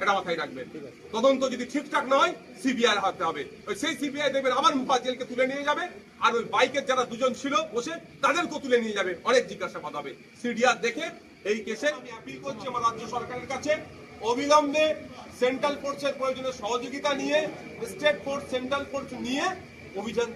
এটা মাথায় রাখবেন। তদন্ত যদি ঠিকঠাক না হয় সিবিআই হাতে হবে। ওই সেই সিবিআই দেখবেন আবার মুফাজ্জেলকে তুলে নিয়ে যাবে আর ওই বাইকের যারা দুজন ছিল বসে তাদেরকেও তুলে নিয়ে যাবে। অনেক জিজ্ঞাসাবাদ হবে। সিডিআর দেখে এই কেসে আমি অ্যাপিল করছি আমার রাজ্য সরকারের কাছে। অবিলম্বে সেন্ট্রাল ফোর্সের প্রয়োজনে সহযোগিতা নিয়ে স্টেট ফোর্স সেন্ট্রাল ফোর্স নিয়ে অভিযান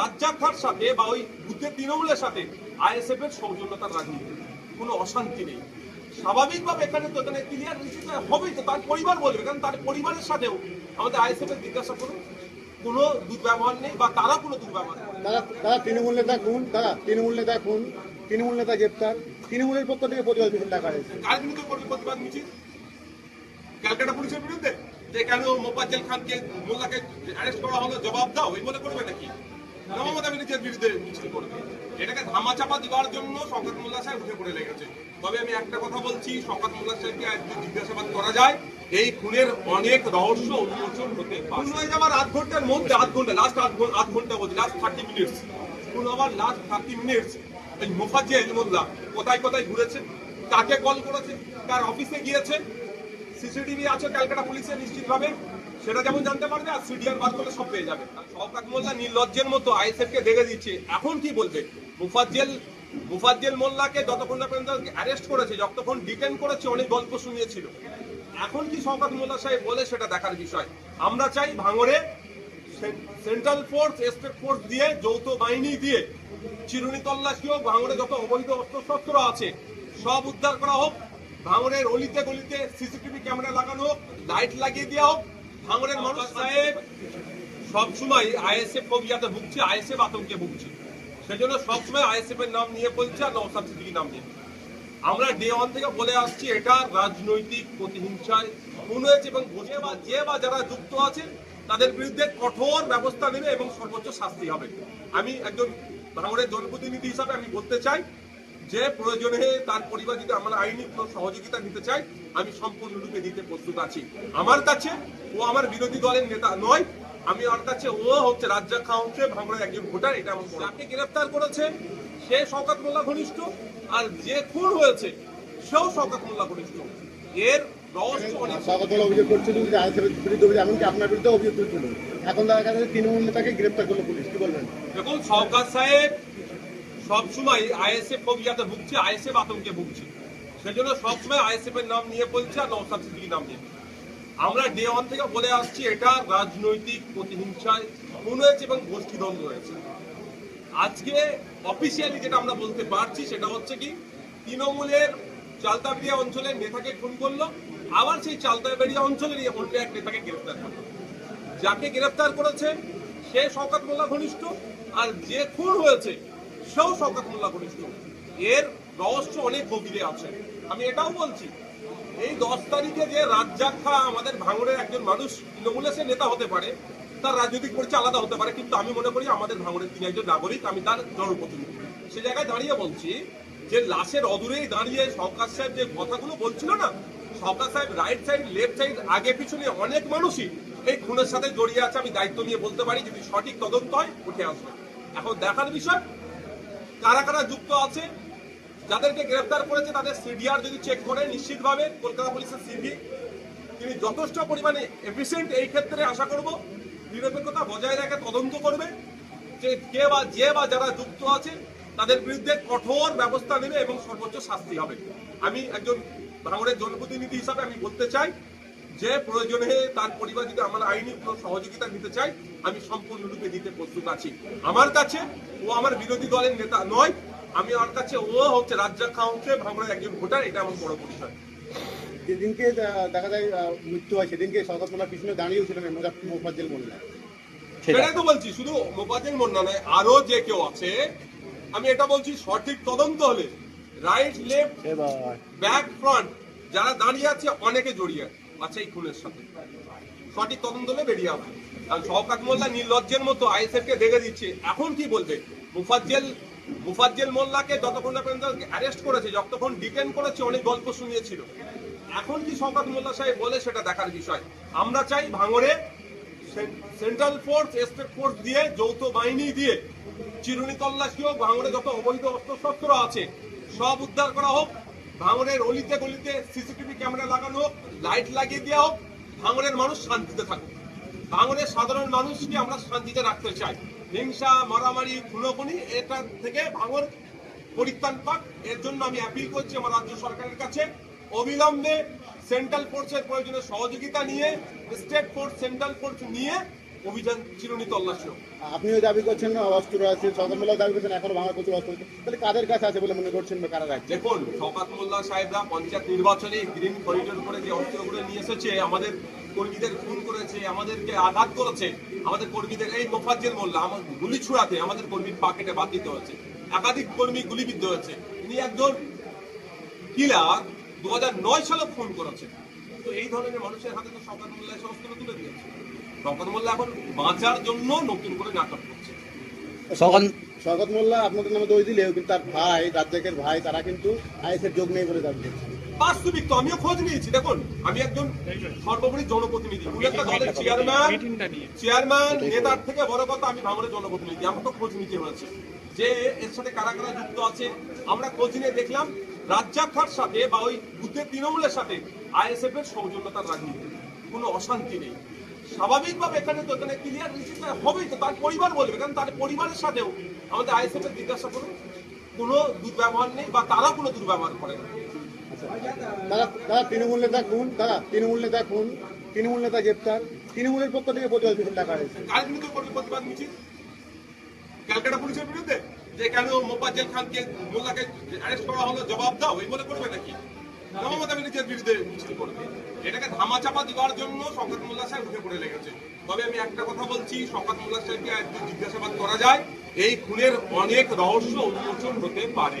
রাজ্জাকার সাথে বা ওই বুদ্ধের তৃণমূলের সাথে আইএসএফ এর সৌজন্যতার রাজনীতি। কোনো অশান্তি নেই। স্বাভাবিকভাবে এখানে তো এখানে ক্লিয়ার নিশ্চিত হবেই তো তার পরিবার বলবে কারণ তার পরিবারের সাথেও আমাদের আইএসএফ এর জিজ্ঞাসা করুন কোনো দুর্ব্যবহার নেই বা তারা কোনো দুর্ব্যবহার তারা তারা তৃণমূল নেতা খুন তারা তৃণমূল নেতা খুন তৃণমূল নেতা গ্রেপ্তার? তৃণমূলের পক্ষ থেকে প্রতিবাদ মিছিল ডাকা হয়েছে। কার বিরুদ্ধে প্রতিবাদ মিছিল? ক্যালকাটা পুলিশের বিরুদ্ধে? যে কেন মোফাজ্জেল খানকে মোল্লাকে অ্যারেস্ট করা হলো জবাব দাও এই বলে করবে নাকি? আধ ঘণ্টার মধ্যে, আধ ঘণ্টা লাস্ট ঘণ্টা আধ ঘণ্টা লাস্ট থার্টি লাস্ট থার্টি এই কোথায় কোথায় ঘুরেছে? কাকে কল করেছে? তার অফিসে গিয়েছে? সিসিটিভি আছে, ক্যালকাটা পুলিশে নিশ্চিতভাবে। সেটা যেমন জানতে পারবে, আর সিডিআর বার করলে সব পেয়ে যাবে। শওকাত মোল্লা নির্লজ্জের মতো আইএসএফ কে দেখে দিচ্ছে, এখন কি বলবে? মুফাজ্জেল মুফাজ্জেল মোল্লাকে যতক্ষণ না পর্যন্ত অ্যারেস্ট করেছে, যতক্ষণ ডিটেন করেছে, অনেক গল্প শুনিয়েছিল। এখন কি শওকাত মোল্লা সাহেব বলে সেটা দেখার বিষয়? আমরা চাই ভাঙড়ে সেন্ট্রাল ফোর্স স্টেট ফোর্স দিয়ে যৌথ বাহিনী দিয়ে চিরুনি তল্লাশি হোক, ভাঙড়ে যত অবৈধ অস্ত্রশস্ত্র আছে, সব উদ্ধার করা হোক। ভাঙরের অলিতে গলিতে সিসিটিভি ক্যামেরা লাগানো হোক লাইট লাগিয়ে দেওয়া হোক ভাঙড়ের মানুষ সাহেব সবসময় আইএসএফ ফোবিয়াতে ভুগছে, আইএসএফ আতঙ্কে ভুগছে। সেজন্য সবসময় আইএসএফ এর নাম নিয়ে বলছে আর নওসাদ সিদ্দিকির নাম নিয়ে। আমরা ডে ওয়ান থেকে বলে আসছি, এটা রাজনৈতিক প্রতিহিংসায় খুন হয়েছে এবং যে বা যে বা যারা যুক্ত আছে, তাদের বিরুদ্ধে কঠোর ব্যবস্থা নেবে এবং সর্বোচ্চ শাস্তি হবে। আমি একজন ভাঙড়ের জনপ্রতিনিধি হিসাবে আমি বলতে চাই যে প্রয়োজনে তার পরিবার যদি আমরা আইনি সহযোগিতা নিতে চাই আমি সম্পূর্ণরূপে দিতে প্রস্তুত আছি। আমার কাছে ও আমার বিরোধী দলের নেতা নয় আমি ওর কাছে ও হচ্ছে রাজ্জাক খান হচ্ছে ভাঙড়ের একজন ভোটার এটা আমার যাকে গ্রেফতার করেছে সে শওকত মোল্লা ঘনিষ্ঠ আর যে খুন হয়েছে সেও শওকত মোল্লা ঘনিষ্ঠ। এর রহস্য অনেক স্বাগতলা অভিযোগ করছিল যে আইএসএফ বিরুদ্ধে অভিযোগ এমনকি আপনার বিরুদ্ধে অভিযোগ তুলছিল। এখন দেখা গেছে তৃণমূল নেতাকে গ্রেপ্তার করল পুলিশ কি বলবেন? দেখুন সাহেব সবসময় আইএসএফ ফোবিয়াতে ভুগছে আইএসএফ আতঙ্কে ভুগছে। সেজন্য সবসময় আইএসএফ এর নাম নিয়ে বলছে আর নওসাদ সিদ্দিকির নাম নিয়ে। আমরা ডে ওয়ান থেকে বলে আসছি, এটা রাজনৈতিক প্রতিহিংসায় খুন হয়েছে এবং গোষ্ঠীদ্বন্দ্ব হয়েছে। আজকে অফিসিয়ালি যেটা আমরা বলতে পারছি সেটা হচ্ছে কি, তৃণমূলের চালতাবেড়িয়া অঞ্চলের নেতাকে খুন করল, আবার সেই চালতাবেড়িয়া অঞ্চলেরই অন্য এক নেতাকে গ্রেফতার করল। যাকে গ্রেফতার করেছে, সে শওকত মোল্লা ঘনিষ্ঠ, আর যে খুন হয়েছে, সেও শওকত মোল্লা ঘনিষ্ঠ। এর রহস্য অনেক গভীরে আছে। আমি এটাও বলছি, এই দশ তারিখে যে রাজ্জাক আমাদের ভাঙড়ের একজন মানুষ, তৃণমূলের সে নেতা হতে পারে, তার রাজনৈতিক পরিচয় আলাদা হতে পারে, কিন্তু আমি মনে করি আমাদের ভাঙড়ের তিনি একজন নাগরিক, আমি তার জনপ্রতিনিধি। সে জায়গায় দাঁড়িয়ে বলছি যে লাশের অদূরেই দাঁড়িয়ে সরকার সাহেব যে কথাগুলো বলছিল না, সরকার সাহেব রাইট সাইড লেফট সাইড আগে পিছনে অনেক মানুষই এই খুনের সাথে জড়িয়ে আছে, আমি দায়িত্ব নিয়ে বলতে পারি, যদি সঠিক তদন্ত হয়, উঠে আসবে। এখন দেখার বিষয়, কারা কারা যুক্ত আছে যাদেরকে গ্রেফতার করেছে তাদের সিডিআর যদি চেক করে, নিশ্চিতভাবে কলকাতা পুলিশের সিবি তিনি যথেষ্ট পরিমাণে এফিসিয়েন্ট এই ক্ষেত্রে আশা করব, নিরপেক্ষতা বজায় রেখে তদন্ত করবে, যে কে বা যে বা যারা যুক্ত আছে, তাদের বিরুদ্ধে কঠোর ব্যবস্থা নেবে এবং সর্বোচ্চ শাস্তি হবে। আমি একজন ভাঙড়ের জনপ্রতিনিধি হিসাবে আমি বলতে চাই, যে প্রয়োজনে তার পরিবার যদি আমার আইনি কোনো সহযোগিতা নিতে চাই আমি সম্পূর্ণরূপে দিতে প্রস্তুত আছি। আমার কাছে ও আমার বিরোধী দলের নেতা নয় আমি ওর কাছে ও হচ্ছে রাজ্জাক খান হচ্ছে ভাঙড়ের একজন ভোটার এটা আমার বড় পরিচয়। যেদিনকে দেখা যায় মৃত্যু হয় সেদিনকে মোল্লা পিছনে দাঁড়িয়েও ছিলেন মোফাজ্জেল মোল্লা। সেটাই। তো বলছি শুধু মোবাজিল মন্না নয় আরও যে কেউ আছে আমি এটা বলছি সঠিক তদন্ত হলে রাইট লেফট এবার। ব্যাক ফ্রন্ট যারা দাঁড়িয়ে আছে অনেকে জড়িয়ে আছে। এই খুনের সাথে। সঠিক তদন্ত হলে বেরিয়ে আসবে আর শওকাত মোল্লা নির্লজ্জের মতো আইএসএফ কে দেখে দিচ্ছে। এখন কি বলবে? মুফাজ্জেল মুফাজ্জেল মোল্লাকে যতক্ষণ না পর্যন্ত অ্যারেস্ট করেছে, যতক্ষণ ডিটেন করেছে, অনেক গল্প শুনিয়েছিল। এখন কি শওকত মোল্লা সাহেব বলে সেটা দেখার বিষয়। আমরা চাই ভাঙড়ে সেন্ট্রাল ফোর্স স্টেট ফোর্স দিয়ে, যৌথ বাহিনী দিয়ে, চিরুনি তল্লাশি হোক, ভাঙড়ে যত অবৈধ অস্ত্রশস্ত্র আছে, সব উদ্ধার করা হোক, ভাঙড়ের অলিতে গলিতে সিসিটিভি ক্যামেরা লাগানো হোক লাইট লাগিয়ে দেওয়া হোক, ভাঙড়ের মানুষ শান্তিতে থাকুক। ভাঙড়ের সাধারণ মানুষকে আমরা শান্তিতে রাখতে চাই। হিংসা মারামারি খুনোখুনি এটা থেকে ভাঙড় পরিত্রাণ পাক। এর জন্য আমি অ্যাপিল করছি আমার রাজ্য সরকারের কাছে। অবিলম্বে সেন্ট্রাল ফোর্সের প্রয়োজনে সহযোগিতা নিয়ে স্টেট ফোর্স সেন্ট্রাল ফোর্স নিয়ে অভিযান চিরুনি তল্লাশি। আপনিও দাবি করছেন না অস্ত্র আছে সকালবেলাও দাবি করছেন এখনও বাংলা প্রচুর অস্ত্র তাহলে কাদের কাছে আছে বলে মনে করছেন কারা রাখছে দেখুন শওকাত মোল্লা সাহেবরা পঞ্চায়েত নির্বাচনে গ্রিন করিডোর করে যে অস্ত্রগুলো নিয়ে এসেছে আমাদের কর্মীদের খুন করেছে আমাদেরকে আঘাত করেছে আমাদের কর্মীদের এই মোফাজ্জেল মোল্লা আমার গুলি ছুড়াতে আমাদের কর্মীর পাকেটে বাদ দিতে হয়েছে একাধিক কর্মী গুলিবিদ্ধ হয়েছে। তিনি একজন কিলার দু হাজার নয় সালে ফোন করেছে তো এই ধরনের মানুষের হাতে তো শওকাত মোল্লা এসে অস্ত্র তুলে দিয়েছে। শওকাত মোল্লা এখন বাঁচার জন্য নতুন করে নাটক করছে। শওকত মোল্লা আপনাদের নামে দই দিলেও কিন্তু তার ভাই রাজ্জাকের ভাই তারা কিন্তু আইএসের যোগ নেই বলে দাবি করছে। বাস্তবিক তো আমিও খোঁজ নিয়েছি। দেখুন আমি একজন সর্বোপরি জনপ্রতিনিধি। একটা দলের চেয়ারম্যান চেয়ারম্যান নেতার থেকে বড় কথা আমি ভাঙড়ের জনপ্রতিনিধি। আমাকে খোঁজ নিতে হয়েছে। যে এর সাথে কারা কারা যুক্ত আছে আমরা খোঁজ নিয়ে দেখলাম রাজ্জাক খার সাথে বা ওই বুদ্ধের তৃণমূলের সাথে আইএসএফ এর সৌজন্যতার রাজনীতি। কোনো অশান্তি নেই। স্বাভাবিকভাবে এখানে তো এখানে ক্লিয়ার হবেই তো তার পরিবার বলবে কারণ তার পরিবারের সাথেও আমাদের আইএসএফ এর জিজ্ঞাসা করুন। কোনো দুর্ব্যবহার নেই বা তারা কোনো দুর্ব্যবহার করে না। দাদা দাদা, তৃণমূল নেতা খুন, দাদা, তৃণমূল নেতা খুন, তৃণমূল নেতা গ্রেপ্তার। তৃণমূলের পক্ষ থেকে প্রতিবাদ মিছিল ডাকা হয়েছে। ক্যালকাটা পুলিশের বিরুদ্ধে? যে কেন খানকে মোল্লাকে অ্যারেস্ট করা হলো, জবাব দাও, এই করবে নাকি? বিরুদ্ধে মিছিল করবে। এটাকে দেওয়ার জন্য শওকত মোল্লা সাহেব উঠে পড়ে লেগেছে। তবে আমি একটা কথা বলছি, শওকত মোল্লা সাহেবকে একটু জিজ্ঞাসাবাদ করা যায়, এই খুনের অনেক রহস্য উন্মোচন হতে পারে।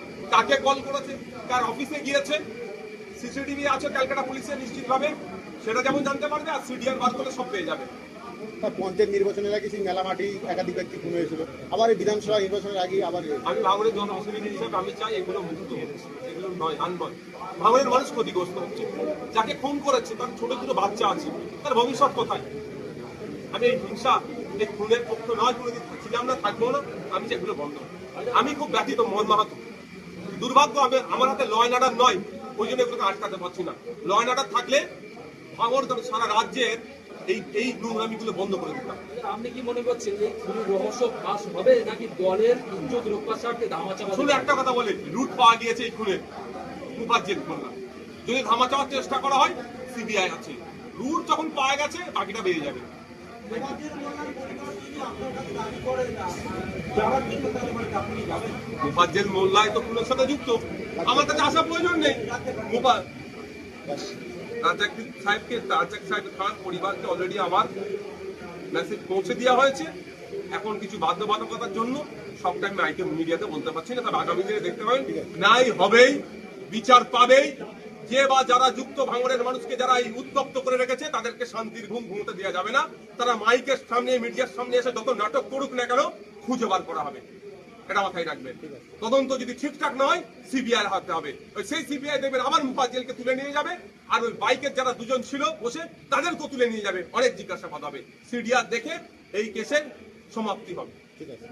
কাকে কল করেছে? কার অফিসে গিয়েছে? সিসিটিভি আছে ক্যালকাটা পুলিশে নিশ্চিতভাবে। সেটা যেমন জানতে পারবে আর সিডিআর বার করলে সব পেয়ে যাবে। পঞ্চায়েত নির্বাচনের আগে সেই মেলামাটি একাধিক ব্যক্তি খুন হয়েছিল আবার এই বিধানসভা নির্বাচনের আগে আবার আমি ভাঙড়ের জনপ্রতিনিধি হিসেবে আমি চাই এগুলো মুক্ত। এগুলো নয় আনবয় ভাঙড়ের মানুষ ক্ষতিগ্রস্ত হচ্ছে। যাকে খুন করেছে তার ছোট ছোট বাচ্চা আছে তার ভবিষ্যৎ কোথায়? আমি এই হিংসা এই খুনের পক্ষ নয় কোনোদিন ছিলাম না থাকব না আমি এগুলো বন্ধ। আমি খুব ব্যথিত মন মাহাতো। দুর্ভাগ্য আমি আমার হাতে ল অ্যান্ড অর্ডার নয় ওই জন্য এগুলোকে আটকাতে পারছি না। ল অ্যান্ড অর্ডার থাকলে তবে সারা রাজ্যের এই এই নোংরামিগুলো বন্ধ করে দিতাম। আপনি কি মনে করছেন এই খুবই রহস্য ফাঁস হবে নাকি দলের ইজ্জত রক্ষার স্বার্থে ধামাচাপা শুধু একটা কথা বলে রুট পাওয়া গিয়েছে এই খুনের মুফাজ্জেল খুলনা যদি ধামা চাওয়ার চেষ্টা করা হয় সিবিআই আছে। রুট যখন পাওয়া গেছে বাকিটা বেরিয়ে যাবে। মুফাজ্জেল মোল্লাই তো খুনের সাথে যুক্ত। আমার কাছে আসার প্রয়োজন নেই। সাহেবকে রাজ্জাক সাহেব খান পরিবারকে অলরেডি আমার মেসেজ পৌঁছে দেওয়া হয়েছে। এখন কিছু বাধ্যবাধকতার জন্য সবটা আমি আইটেম মিডিয়াতে বলতে পারছি না। তবে আগামী দিনে দেখতে পাবেন নাই হবেই, বিচার পাবেই। যে বা যারা যুক্ত ভাঙড়ের মানুষকে যারা এই উত্তপ্ত করে রেখেছে তাদেরকে শান্তির ঘুম ঘুমোতে দেওয়া যাবে না। তারা মাইকের সামনে মিডিয়ার সামনে এসে যত নাটক করুক না কেন খুঁজে বার করা হবে। এটা মাথায় রাখবেন। তদন্ত যদি ঠিকঠাক নয় সিবিআই হাতে হবে। ওই সেই সিবিআই দেখবেন আবার মুফাজ্জেলকে তুলে নিয়ে যাবে আর ওই বাইকের যারা দুজন ছিল বসে তাদেরকেও তুলে নিয়ে যাবে। অনেক জিজ্ঞাসাবাদ হবে। সিডিআর দেখে এই কেসের সমাপ্তি হবে। ঠিক আছে।